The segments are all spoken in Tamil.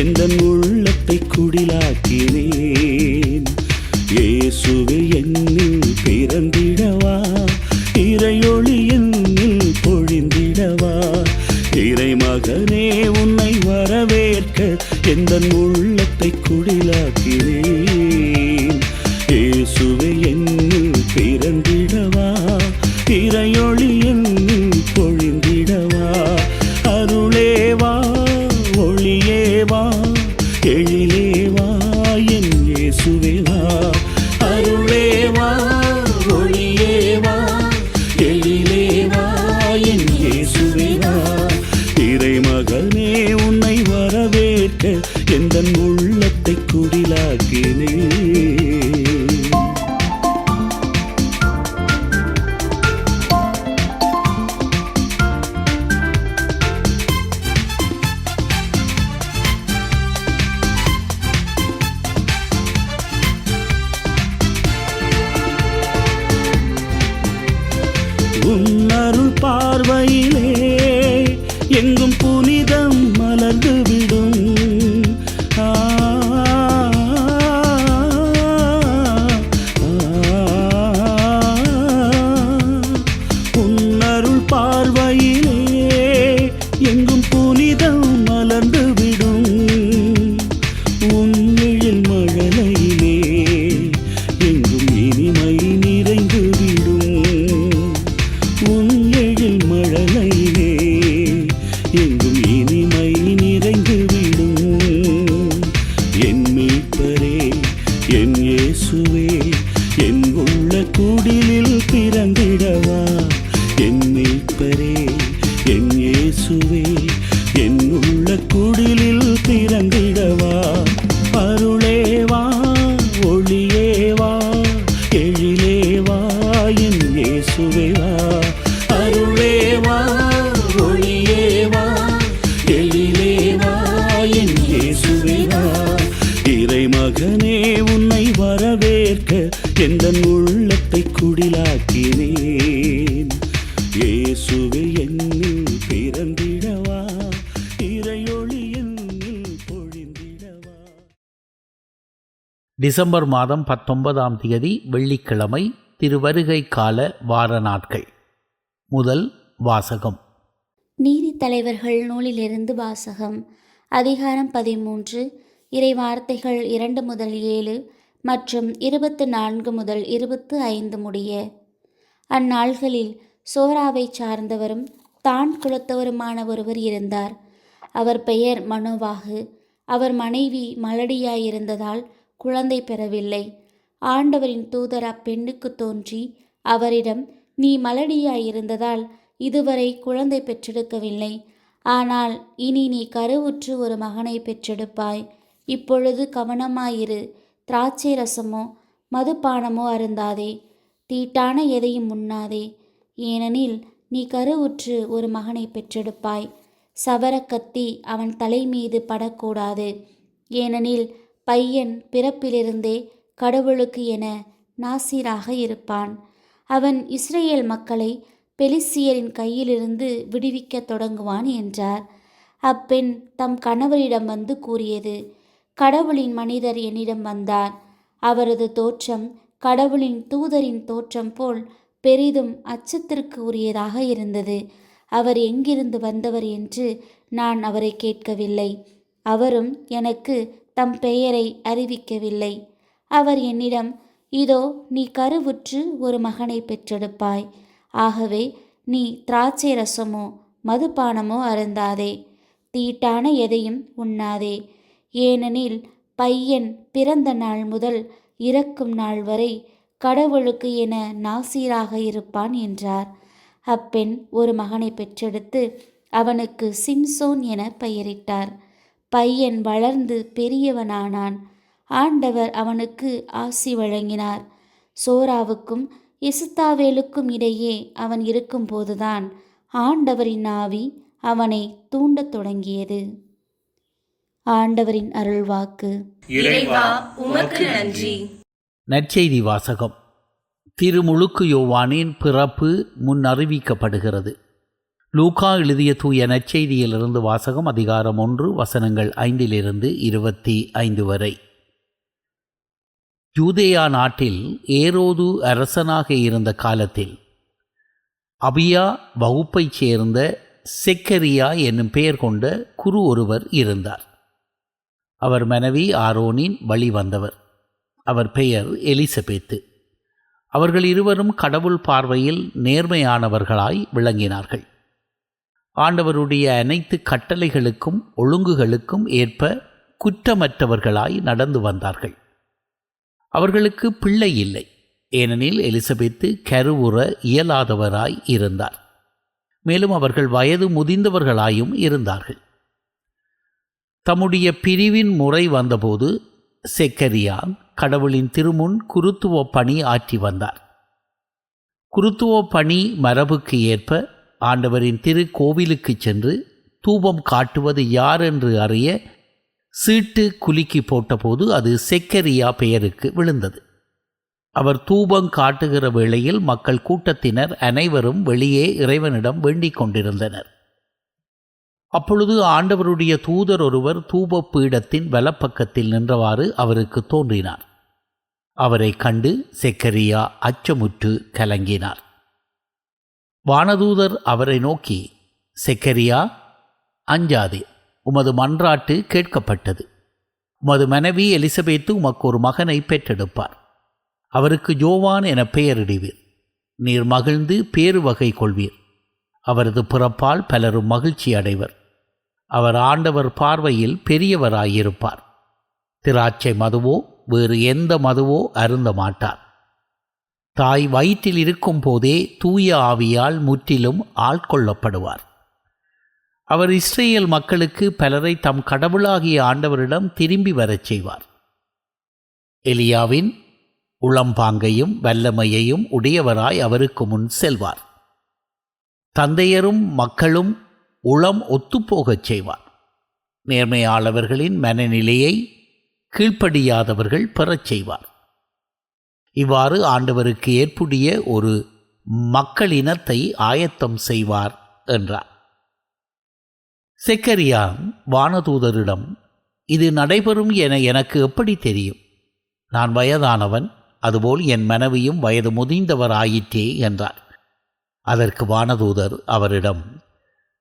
எந்த உள்ளத்தை குடிலாக்கினேன். இயேசுவே என்னில் பிறந்திடவா? இறையொளி என்னில் பொழிந்திடவா? இறைமகனே உன்னை வரவேற்க எந்த உள்ளத்தை குடிலாக்கினேன். டிசம்பர் மாதம் பத்தொன்பதாம் தேதி வெள்ளிக்கிழமை திருவருகை கால வார நாட்கள். முதல் வாசகம். நீதித்தலைவர்கள் நூலிலிருந்து வாசகம். அதிகாரம் பதிமூன்று இறை வார்த்தைகள் இரண்டு முதல் ஏழு மற்றும் இருபத்து நான்கு முதல் இருபத்து ஐந்து முடிய. அந்நாள்களில் சோராவைச் சார்ந்தவரும் தான் குலத்தவருமான ஒருவர் இருந்தார். அவர் பெயர் மனோவாகு. அவர் மனைவி மலடியாயிருந்ததால் குழந்தை பெறவில்லை. ஆண்டவரின் தூதர் அப்பெண்ணுக்கு தோன்றி அவரிடம் நீ மலடியாயிருந்ததால் இதுவரை குழந்தை பெற்றெடுக்கவில்லை. ஆனால் இனி நீ கருவுற்று ஒரு மகனை பெற்றெடுப்பாய். இப்பொழுது கவனமாயிரு. திராட்சை ரசமோ மதுபானமோ அருந்தாதே. தீட்டான எதையும் உண்ணாதே. ஏனெனில் நீ கருவுற்று ஒரு மகனை பெற்றெடுப்பாய். சவரக்கத்தி அவன் தலை மீது படக்கூடாது. ஏனெனில் பையன் பிறப்பிலிருந்தே கடவுளுக்கு என நாசீராக இருப்பான். அவன் இஸ்ரேல் மக்களை பெலிசியரின் கையிலிருந்து விடுவிக்கத் தொடங்குவான் என்றார். அப்பெண் தம் கணவரிடம் வந்து கூறியது கடவுளின் மனிதர் என்னிடம் வந்தார். அவரது தோற்றம் கடவுளின் தூதரின் தோற்றம் போல் பெரிதும் அச்சத்திற்கு உரியதாக இருந்தது. அவர் எங்கிருந்து வந்தவர் என்று நான் அவரை கேட்கவில்லை. அவரும் எனக்கு தம் பெயரை அறிவிக்கவில்லை. அவர் என்னிடம் இதோ நீ கருவுற்று ஒரு மகனை பெற்றெடுப்பாய். ஆகவே நீ திராட்சை ரசமோ மதுபானமோ அருந்தாதே. தீட்டான எதையும் உண்ணாதே. ஏனெனில் பையன் பிறந்த நாள் முதல் இறக்கும் நாள் வரை கடவுளுக்கு என நாசீராக இருப்பான் என்றார். அப்பெண் ஒரு மகனை பெற்றெடுத்து அவனுக்கு சிம்சோன் என பெயரிட்டார். பையன் வளர்ந்து பெரியவனானான். ஆண்டவர் அவனுக்கு ஆசி வழங்கினார். சோராவுக்கும் இசுத்தாவேலுக்கும் இடையே அவன் இருக்கும்போதுதான் ஆண்டவரின் ஆவி அவனை தூண்டத் தொடங்கியது. ஆண்டவரின் அருள்வாக்கு. இறைவா உமக்கு நன்றி. நற்செய்தி வாசகம். திருமுழுக்கு யோவானின் பிறப்பு முன் அறிவிக்கப்படுகிறது லூகா எழுதிய தூய நற்செய்தியிலிருந்து வாசகம் அதிகாரம் ஒன்று வசனங்கள் ஐந்திலிருந்து இருபத்தி ஐந்து வரை. யூதேயா நாட்டில் ஏரோது அரசனாக இருந்த காலத்தில் அபியா வகுப்பைச் சேர்ந்த செக்கரியா என்னும் பெயர் கொண்ட குரு ஒருவர் இருந்தார். அவர் மனைவி ஆரோனின் வழி வந்தவர். அவர் பெயர் எலிசபெத்து. அவர்கள் இருவரும் கடவுள் பார்வையில் நேர்மையானவர்களாய் விளங்கினார்கள். ஆண்டவருடைய அனைத்து கட்டளைகளுக்கும் ஒழுங்குகளுக்கும் ஏற்ப குற்றமற்றவர்களாய் நடந்து வந்தார்கள். அவர்களுக்கு பிள்ளை இல்லை. ஏனெனில் எலிசபெத்து கருவுற இயலாதவராய் இருந்தார். மேலும் அவர்கள் வயது முதிந்தவர்களாயும் இருந்தார்கள். தம்முடைய பிரிவின் முறை வந்தபோது செக்கரியான் கடவுளின் திருமுன் குருத்துவ பணி ஆற்றி வந்தார். குருத்துவ பணி மரபுக்கு ஏற்ப ஆண்டவரின் திரு கோவிலுக்கு சென்று தூபம் காட்டுவது யார் என்று அறிய சீட்டு குலுக்கி போட்டபோது அது செக்கரியா பெயருக்கு விழுந்தது. அவர் தூபம் காட்டுகிற வேளையில் மக்கள் கூட்டத்தினர் அனைவரும் வெளியே இறைவனிடம் வேண்டிக் கொண்டிருந்தனர். அப்பொழுது ஆண்டவருடைய தூதர் ஒருவர் தூப பீடத்தின் வலப்பக்கத்தில் நின்றவாறு அவருக்கு தோன்றினார். அவரை கண்டு செக்கரியா அச்சமுற்று கலங்கினார். வானதூதர் அவரை நோக்கி செக்கரியா அஞ்சாதே உமது மன்றாட்டு கேட்கப்பட்டது. உமது மனைவி எலிசபெத்து உமக்கு ஒரு மகனை பெற்றெடுப்பார். அவருக்கு ஜோவான் என பெயரிடுவீர். நீர் மகிழ்ந்து பேரு வகை கொள்வீர். அவரது பிறப்பால் பலரும் மகிழ்ச்சி அடைவர். அவர் ஆண்டவர் பார்வையில் பெரியவராயிருப்பார். திராட்சை மதுவோ வேறு எந்த மதுவோ அருந்த மாட்டார். தாய் வயிற்றில் இருக்கும் போதே தூய ஆவியால் முற்றிலும் ஆட்கொள்ளப்படுவார் அவர் இஸ்ரேல் மக்களுக்கு பலரை தம் கடவுளாகிய ஆண்டவரிடம் திரும்பி வரச் செய்வார். எலியாவின் உளம்பாங்கையும் வல்லமையையும் உடையவராய் அவருக்கு முன் செல்வார். தந்தையரும் மக்களும் உளம் ஒத்துப்போகச் செய்வார். நேர்மையாளவர்களின் மனநிலையை கீழ்ப்படியாதவர்கள் பெறச் செய்வார். இவ்வாறு ஆண்டவருக்கு ஏற்புடைய ஒரு மக்களினத்தை ஆயத்தம் செய்வார் என்றார். செக்கரியா வானதூதரிடம் இது நடைபெறும் என எனக்கு எப்படி தெரியும்? நான் வயதானவன் அதுபோல் என் மனைவியும் வயது முதிர்ந்தவராயிற்றே என்றார். அதற்கு வானதூதர் அவரிடம்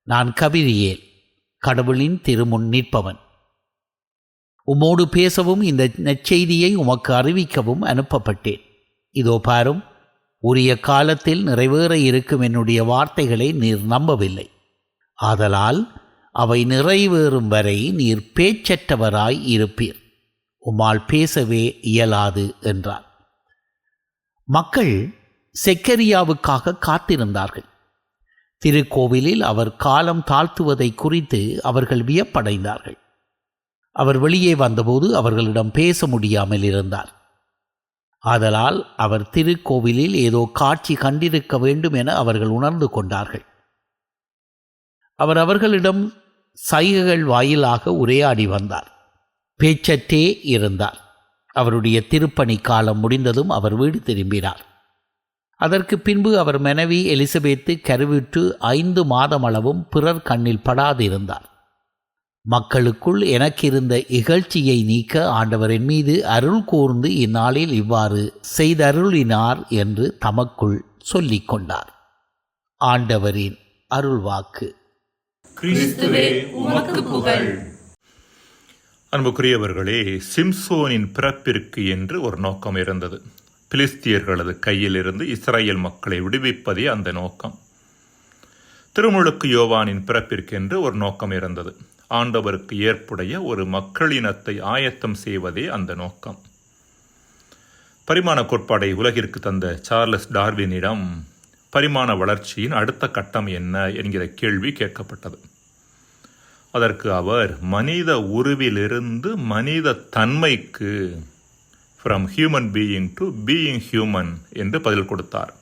நான் கபிரியேல் கடவுளின் திருமுன் நிற்பவன். உம்மோடு பேசவும் இந்த நற்செய்தியை உமக்கு அறிவிக்கவும் அனுப்பப்பட்டேன். இதோ பாரும் உரிய காலத்தில் நிறைவேற இருக்கும் என்னுடைய வார்த்தைகளை நீர் நம்பவில்லை. ஆதலால் அவை நிறைவேறும் வரை நீர் பேச்சற்றவராய் இருப்பீர். உம்மால் பேசவே இயலாது என்றார். மக்கள் செக்கரியாவுக்காக காத்திருந்தார்கள். திருக்கோவிலில் அவர் காலம் தாழ்த்துவதை குறித்து அவர்கள் வியப்படைந்தார்கள். அவர் வெளியே வந்தபோது அவர்களிடம் பேச முடியாமல் இருந்தார். ஆதலால் அவர் திருக்கோவிலில் ஏதோ காட்சி கண்டிருக்க வேண்டும் என அவர்கள் உணர்ந்து கொண்டார்கள். அவர் அவர்களிடம் சைகைகள் வாயிலாக உரையாடி வந்தார். பேச்சற்றே இருந்தார். அவருடைய திருப்பணி காலம் முடிந்ததும் அவர் வீடு திரும்பினார். அதற்கு பின்பு அவர் மனைவி எலிசபெத்து கருவிட்டு ஐந்து மாதமளவும் பிறர் கண்ணில் படாதிருந்தார். மக்களுக்குள் எனக்கிருந்த இகழ்ச்சியை நீக்க ஆண்டவரின் மீது அருள் கூர்ந்து இந்நாளில் இவ்வாறு செய்தருளினார் என்று தமக்குள் சொல்லிக் கொண்டார் ஆண்டவரின் அருள்வாக்கு. கிறிஸ்துவே உமக்கு புகழ். அன்புக்குரியவர்களே சிம்சோனின் பிறப்பிற்கு என்று ஒரு நோக்கம் இருந்தது. பிலிஸ்தியர்களது கையிலிருந்து இஸ்ரேல் மக்களை விடுவிப்பதே அந்த நோக்கம். திருமுழுக்கு யோவானின் பிறப்பிற்கென்று ஒரு நோக்கம் இருந்தது. ஆண்டவருக்கு ஏற்புடைய ஒரு மக்களினத்தை ஆயத்தம் செய்வதே அந்த நோக்கம். பரிமாண கோட்பாடை உலகிற்கு தந்த சார்லஸ் டார்வினிடம் பரிமாண வளர்ச்சியின் அடுத்த கட்டம் என்ன என்கிற கேள்வி கேட்கப்பட்டது. அதற்கு அவர் மனித உருவிலிருந்து மனித தன்மைக்கு from human being to being human என்று பதில் கொடுத்தார்.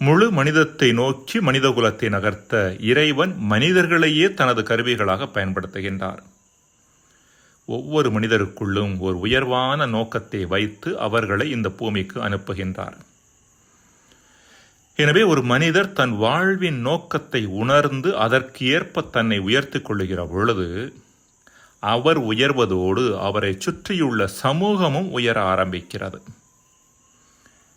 முழு மனிதத்தை நோக்கி மனிதகுலத்தை நகர்த்த இறைவன் மனிதர்களையே தனது கருவிகளாக பயன்படுத்துகின்றார். ஒவ்வொரு மனிதருக்குள்ளும் ஒரு உயர்வான நோக்கத்தை வைத்து அவர்களை இந்த பூமிக்கு அனுப்புகின்றார். எனவே ஒரு மனிதர் தன் வாழ்வின் நோக்கத்தை உணர்ந்து அதற்கு ஏற்ப தன்னை உயர்த்திக் கொள்ளுகிற பொழுது அவர் உயர்வதோடு அவரை சுற்றியுள்ள சமூகமும் உயர ஆரம்பிக்கிறது.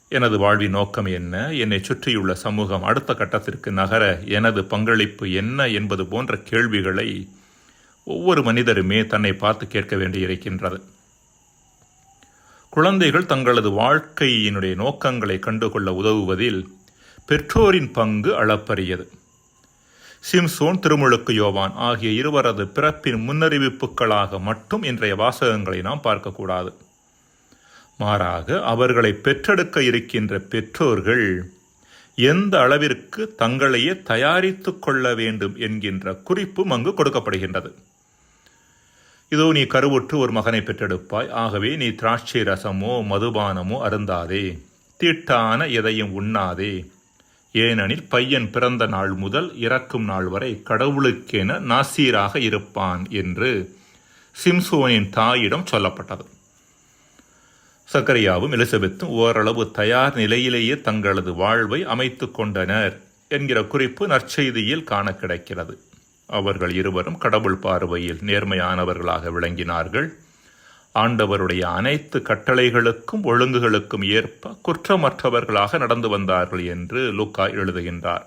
எனது வாழ்வின் நோக்கம் என்ன? என்னை சுற்றியுள்ள சமூகம் அடுத்த கட்டத்திற்கு நகர எனது பங்களிப்பு என்ன என்பது போன்ற கேள்விகளை ஒவ்வொரு மனிதருமே தன்னை பார்த்து கேட்க வேண்டியிருக்கின்றது. குழந்தைகள் தங்களது வாழ்க்கையினுடைய நோக்கங்களை கண்டுகொள்ள உதவுவதில் பெற்றோரின் பங்கு அளப்பரியது. சிம்சோன் திருமுழுக்கு யோவான் ஆகிய இருவரது பிறப்பின் முன்னறிவிப்புகளாக மட்டும் இன்றைய வாசகங்களை நாம் பார்க்கக்கூடாது. மாறாக அவர்களை பெற்றெடுக்க இருக்கின்ற பெற்றோர்கள் எந்த அளவிற்கு தங்களையே தயாரித்து கொள்ள வேண்டும் என்கின்ற குறிப்பும் அங்கு கொடுக்கப்படுகின்றது. இதோ நீ கருவுற்று ஒரு மகனை பெற்றெடுப்பாய். ஆகவே நீ திராட்சை ரசமோ மதுபானமோ அருந்தாதே. தீட்டான எதையும் உண்ணாதே. ஏனெனில் பையன் பிறந்த நாள் முதல் இறக்கும் நாள் வரை கடவுளுக்கென நாசீராக இருப்பான் என்று சிம்சோனின் தாயிடம் சொல்லப்பட்டது. சக்கரியாவும் எலிசபெத்தும் ஓரளவு தயார் நிலையிலேயே தங்களது வாழ்வை அமைத்துக் கொண்டனர் என்கிற குறிப்பு நற்செய்தியில் காண கிடைக்கிறது. அவர்கள் இருவரும் கடவுள் பார்வையில் நேர்மையானவர்களாக விளங்கினார்கள். ஆண்டவருடைய அனைத்து கட்டளைகளுக்கும் ஒழுங்குகளுக்கும் ஏற்ப குற்றமற்றவர்களாக நடந்து வந்தார்கள் என்று லூக்கா எழுதுகின்றார்.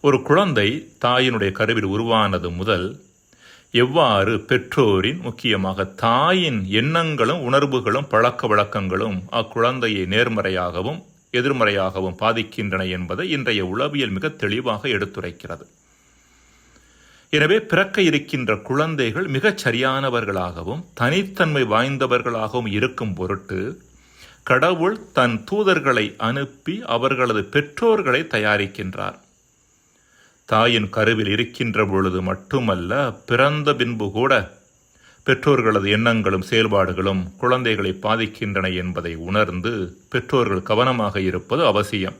ஒரு குழந்தை தாயினுடைய கருவில் உருவானது முதல் எவ்வாறு பெற்றோரின் முக்கியமாக தாயின் எண்ணங்களும் உணர்வுகளும் பழக்க வழக்கங்களும் அக்குழந்தையை நேர்மறையாகவும் எதிர்மறையாகவும் பாதிக்கின்றன என்பதை இன்றைய உளவியல் மிக தெளிவாக எடுத்துரைக்கிறது. எனவே பிறக்க இருக்கின்ற குழந்தைகள் மிகச் சரியானவர்களாகவும் தனித்தன்மை வாய்ந்தவர்களாகவும் இருக்கும் பொருட்டு கடவுள் தன் தூதர்களை அனுப்பி அவர்களது பெற்றோர்களை தயாரிக்கின்றார். தாயின் கருவில் இருக்கின்ற பொழுது மட்டுமல்ல பிறந்த பின்பு கூட பெற்றோர்களது எண்ணங்களும் செயல்பாடுகளும் குழந்தைகளை பாதிக்கின்றன என்பதை உணர்ந்து பெற்றோர்கள் கவனமாக இருப்பது அவசியம்.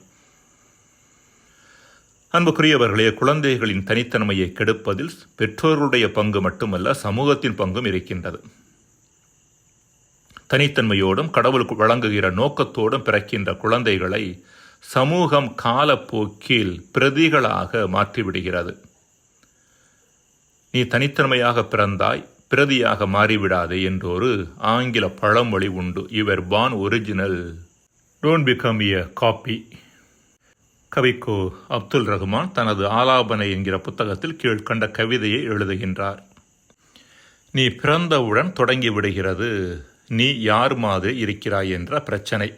அன்புக்குரியவர்களே குழந்தைகளின் தனித்தன்மையை கெடுப்பதில் பெற்றோர்களுடைய பங்கு மட்டுமல்ல சமூகத்தின் பங்கும் இருக்கின்றது. தனித்தன்மையோடும் கடவுளுக்கு வழங்குகிற நோக்கத்தோடும் பிறக்கின்ற குழந்தைகளை சமூகம் காலப்போக்கில் பிரதிகளாக மாற்றிவிடுகிறது. நீ தனித்தன்மையாக பிறந்தாய் பிரதியாக மாறிவிடாதே என்றொரு ஆங்கில பழமொழி உண்டு. இவர் born original. Don't become a copy Kavikko Abdul Rahman தனது ஆலாபனை என்கிற புத்தகத்தில் கீழ்கண்ட கவிதையை எழுதுகின்றார். நீ பிறந்தவுடன் தொடங்கி விடுகிறது. நீ யார் மாதிரி இருக்கிறாய் என்ற பிரச்சனை.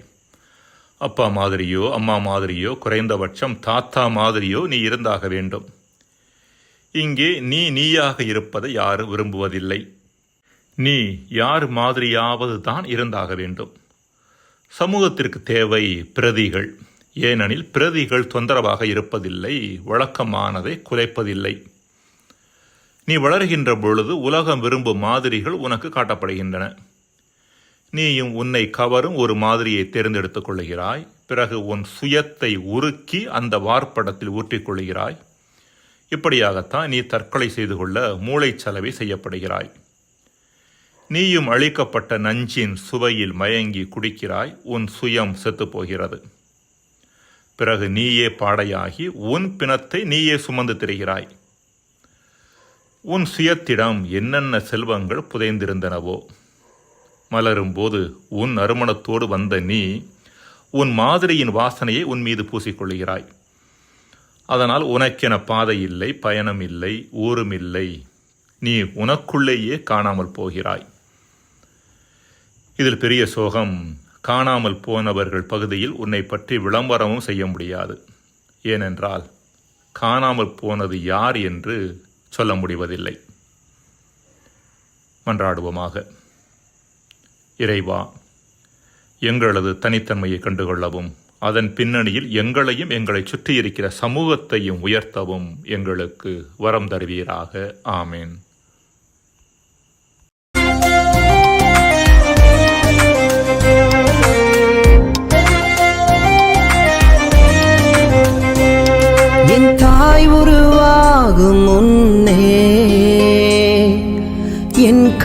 அப்பா மாதிரியோ அம்மா மாதிரியோ குறைந்தபட்சம் தாத்தா மாதிரியோ நீ இருந்தாக வேண்டும். இங்கே நீ நீயாக இருப்பதை யாரும் விரும்புவதில்லை. நீ யார் மாதிரியாவது தான் இருந்தாக வேண்டும். சமூகத்திற்கு தேவை பிரதிகள். ஏனெனில் பிரதிகள் தொந்தரவாக இருப்பதில்லை வழக்கமானதை குலைப்பதில்லை நீ வளர்கின்ற பொழுது உலகம் விரும்பும் மாதிரிகள் உனக்கு காட்டப்படுகின்றன. நீயும் உன்னை கவரும் ஒரு மாதிரியை தேர்ந்தெடுத்துக் கொள்கிறாய் பிறகு உன் சுயத்தை உருக்கி அந்த வார்ப்படத்தில் ஊற்றிக் கொள்கிறாய் இப்படியாகத்தான் நீ தற்கொலை செய்து கொள்ள மூளைச்சலவை செய்யப்படுகிறாய். நீயும் அழிக்கப்பட்ட நஞ்சின் சுவையில் மயங்கி குடிக்கிறாய். உன் சுயம் செத்துப்போகிறது. பிறகு நீயே பாடையாகி உன் பிணத்தை நீயே சுமந்து திரிகிறாய். உன் சுயத்திடம் என்னென்ன செல்வங்கள் புதைந்திருந்தனவோ மலரும் போது உன் நறுமணத்தோடு வந்த நீ உன் மாதிரியின் வாசனையை உன் மீது பூசிக்கொள்கிறாய் அதனால் உனக்கென பாதை இல்லை பயணம் இல்லை ஊரும் இல்லை. நீ உனக்குள்ளேயே காணாமல் போகிறாய். இதில் பெரிய சோகம் காணாமல் போனவர்கள் பகுதியில் உன்னை பற்றி விளம்பரமும் செய்ய முடியாது. ஏனென்றால் காணாமல் போனது யார் என்று சொல்ல முடிவதில்லை. மன்றாடுவோமாக. இறைவா எங்களது தனித்தன்மையை கண்டுகொள்ளவும் அதன் பின்னணியில் எங்களையும் எங்களை சுற்றியிருக்கிற சமூகத்தையும் உயர்த்தவும் எங்களுக்கு வரம் தருவீராக. ஆமேன். என் தாய் உருவாகும் முன்னே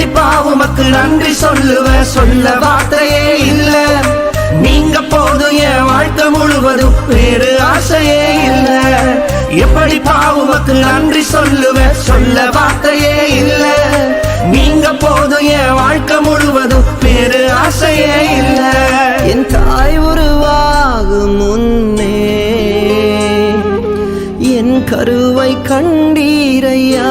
எப்படி பாவுமக்கு நன்றி சொல்லுவ சொல்ல வார்த்தையே இல்ல. நீங்க போதும் என் வாழ்க்கை முழுவதும் வேறு ஆசையே இல்ல. எப்படி பாவுமக்கு நன்றி சொல்லுவ சொல்ல வார்த்தையே இல்ல. நீங்க போதும் என் வாழ்க்கை முழுவதும் வேறு ஆசையே இல்ல. என் தாய் உருவாகும் முன்னே என் கருவை கண்டீரையா.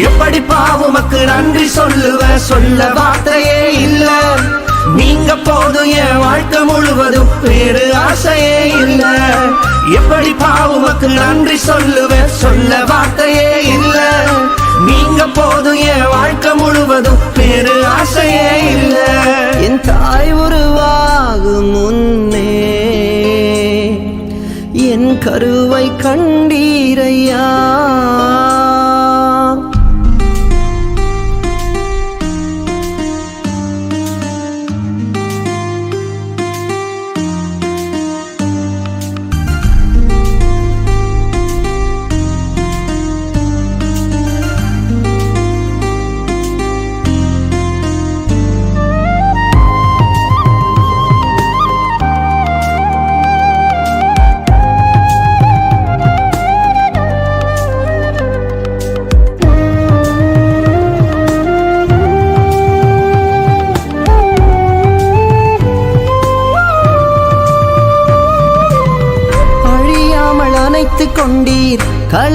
எப்படி பாவுமக்கு நன்றி சொல்லுவ? சொல்ல வார்த்தையே இல்ல. நீங்க போதும் என் வாழ்க்கை முழுவதும் வேறு ஆசையே இல்ல. எப்படி பாவுமக்கு நன்றி சொல்லுவ? சொல்ல வார்த்தையே இல்ல. நீங்க போதும் என் வாழ்க்கை முழுவதும் வேறு ஆசையே இல்ல. என் தாய் உருவாகும் முன்னே என் கருவை கண்டீரையா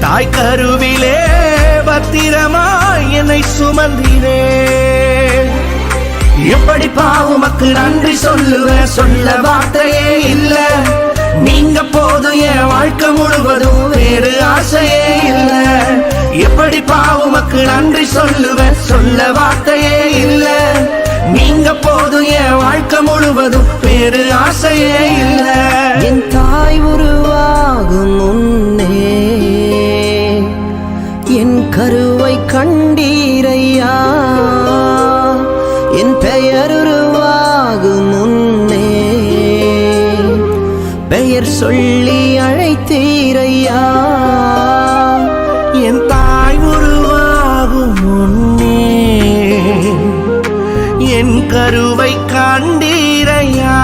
தாய் கருவிலே பத்திரமாய் என்னை சுமந்தினே. எப்படி பாவுமக்கு நன்றி சொல்லுவ? சொல்ல வார்த்தையே இல்ல. நீங்க போதும் என் வாழ்க்கை முழுவதும் வேறு ஆசையே இல்ல. எப்படி பாவுமக்கு நன்றி சொல்லுவ? சொல்ல வார்த்தையே இல்ல. நீங்க போதும் என் வாழ்க்கை முழுவதும் வேறு ஆசையே இல்ல. என் தாய் உருவாகும் முன் சொல்லி அழைத்தீரையா? என் தாய் உருவாகும் முன்னே என் கருவை கண்டீரையா?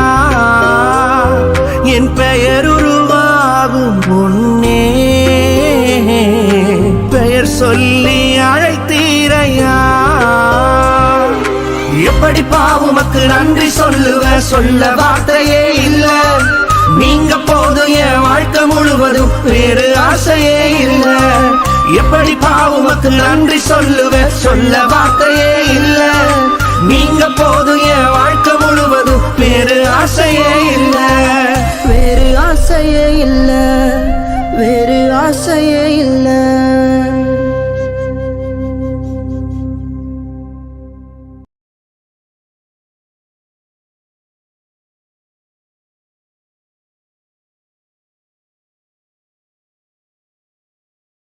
என் பெயர் உருவாகும் முன்னே பெயர் சொல்லி அழைத்தீரையா? எப்படி பாவுமக்கு நன்றி சொல்லுவ? சொல்ல வார்த்தையே இல்லை. நீங்க போதும் என் வாழ்க்கை முழுவதும் வேறு ஆசையே இல்ல. எப்படி பாவமக்கு நன்றி சொல்லுவேன் சொல்ல வார்த்தையே இல்ல. நீங்க போதும் என் வாழ்க்கை முழுவதும் வேறு ஆசையே இல்ல. வேறு ஆசையே இல்ல. வேறு ஆசையே இல்லை.